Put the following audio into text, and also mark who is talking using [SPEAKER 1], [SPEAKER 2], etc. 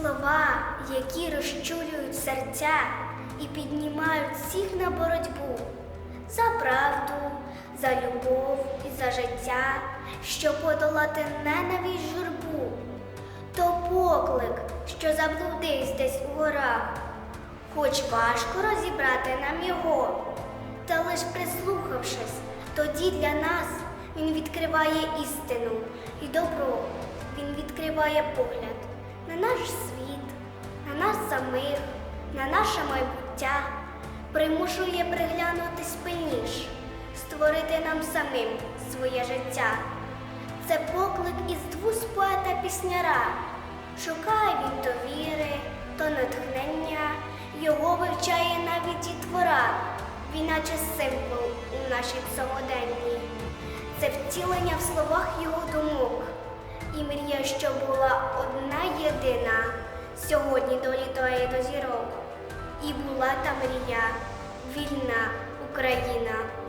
[SPEAKER 1] Слова, які розчулюють серця і піднімають всіх на боротьбу за правду, за любов і за життя, щоб подолати ненависть журбу. То поклик, що заблудився десь у горах, хоч важко розібрати нам його, та лиш прислухавшись, тоді для нас він відкриває істину і добро. Він відкриває погляд на на наше майбуття, примушує приглянутись пильніш, створити нам самим своє життя. Це поклик із двуст поета пісняра. Шукає він то віри, то натхнення, його вивчає навіть дітвора, він наче символ у нашій сьогоденні. Це втілення в словах його думок. І мрія, що була одна єдина, сьогодні долітає до зірок. І була та мрія, вільна Україна.